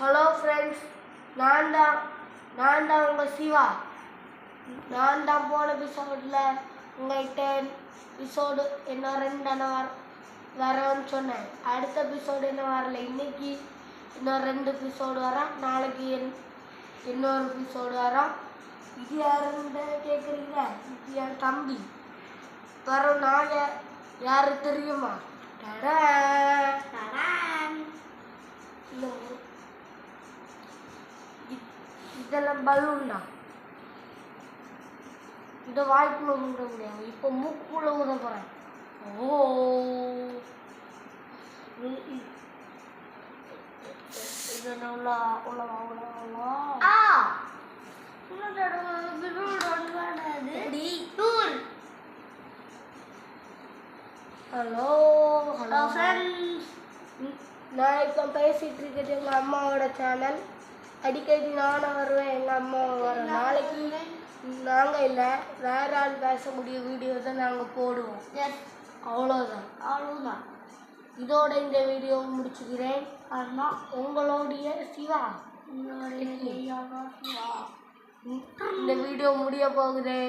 Hello friends நான் தான் நான் தான் உங்கள் சிவா. நான் தான் போன எபிசோடில் உங்கள்கிட்ட எபிசோடு என்ன ரெண்டு அண்ணன் வர வரோன்னு சொன்னேன். அடுத்த எபிசோடு என்ன வரல? இன்னைக்கு இன்னும் ரெண்டு எபிசோடு வரோம் நாளைக்கு என்- இன்னொரு எபிசோடு வரோம் இது யாருன்னு கேட்குறீங்க இது என் தம்பி. வரோம் நாங்கள் யார் யாரு தெரியுமா டடான். இதெல்லாம் பலூன் தான் இந்த வாய்க்குள்ள ஊத முடியாது. இப்போ மூக்குள்ள ஊத போறேன். ஓ. ஹலோ. ஹலோ ஃப்ரெண்ட்ஸ் நான் இப்போ பேசிட்டு இருக்கிறது எங்கள் அம்மாவோட சேனல் அடிக்கடி நானும் வருவேன் எங்கள் அம்மாவும் வரும் நாளைக்கு நாங்கள் இல்லை வேற ஆள் பேசக்கூடிய வீடியோ தான் நாங்கள் போடுவோம். அவ்வளோதான் அவ்வளோதான் இதோட இந்த வீடியோ முடிச்சுக்கிறேன். ஆனால் உங்களுடைய சிவா? இந்த வீடியோ முடிய போகுதே.